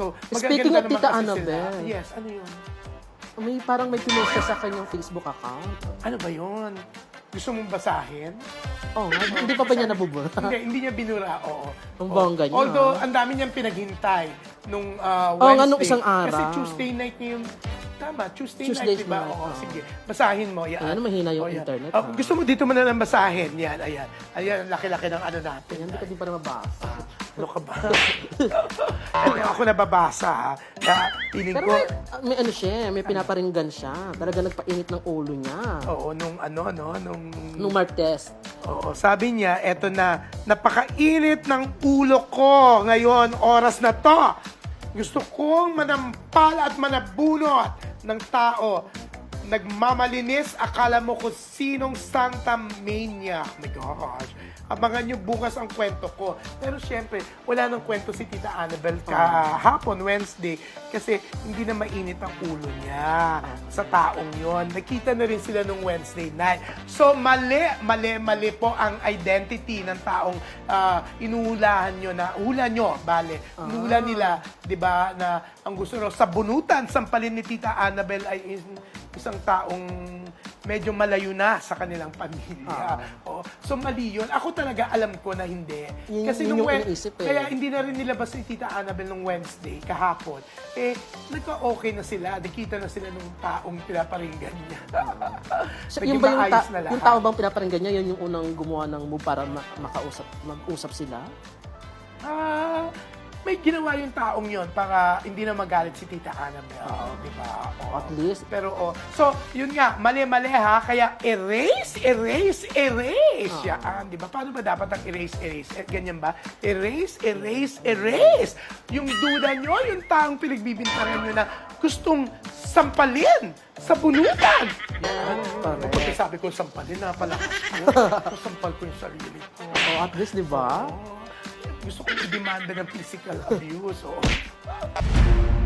So, Speaking of Tita naman kasi Annabel. Sila. Yes, ano yun? May parang may pinost sa kanyang Facebook account. Ano ba yun? Gusto mong basahin? Oh, nga, hindi pa ba niya nabubura? hindi, hindi niya binura, oo. Ang Oo. bongga niya. Although, ang dami niyang pinaghintay nung uh, Oo Wednesday. nga, nung isang araw. Kasi Tuesday night niya yung... Tama, Tuesday, Tuesday night, diba? night, Oo, oo. sige. Basahin mo, yan. Ayan, mahina yung O, yan. internet, Oh, gusto mo dito mo na lang basahin. Yan, ayan. Ayan, laki-laki ng ano natin. Yan, hindi ka din para mabasa. Ano ka ba? Ito ako nababasa, ha? Kaya, feeling Pero ko... may, ah, may ano siya, may pinaparinggan siya. Talaga nagpainit ng ulo niya. Oo, nung ano, no, nung... Nung Martes. Oo, sabi niya, eto na, napakainit ng ulo ko ngayon, oras na to. Gusto kong manampal at manabunot ng tao. Nagmamalinis, akala mo kung sinong Santa Mania. Oh my gosh. Abangan niyo bukas ang kwento ko. Pero syempre, wala nang kwento si Tita Annabel kahapon, Wednesday, kasi hindi na mainit ang ulo niya sa taong yon. Nakita na rin sila nung Wednesday night. So, mali, mali, mali po ang identity ng taong ah, inuhulahan nyo na, hula nyo, bale, inuhula nila, di ba, na ang gusto raw sa bunutan, sampalin ni Tita Annabel ay is- isang taong medyo malayo na sa kanilang pamilya. Oo. So, mali yun. Ako talaga alam ko na hindi. Yun- Kasi yun nung yung Wed- iniisip eh. Kaya hindi na rin nilabas ni Tita Annabel nung Wednesday, kahapon. Eh, nagka-okay na sila. Nakita na sila nung taong pinaparinggan niya. So, Naging yung ba yung, maayos ta- na lahat. yung tao bang pinaparinggan niya, yun yung unang gumawa ng move para ma- makausap, mag-usap sila? Ah, may ginawa yung taong yon para hindi na magalit si Tita Annabel. di ba? Oo. At least. Pero, oh, so, yun nga, mali-mali ha, kaya erase, erase, erase yan, di ba? Paano ba dapat ang erase, erase? Eh, ganyan ba? Erase, erase, erase! Yung duda nyo, yung taong pinagbibintangan nyo na gustong sampalin sa bunutan. Yan. Correct. Kapag sabi ko sampalin, napalakas ko. Sampal ko yung sarili ko. Oh, at least, di ba? Oo. Gusto ko i-demanda ng physical abuse. Oo.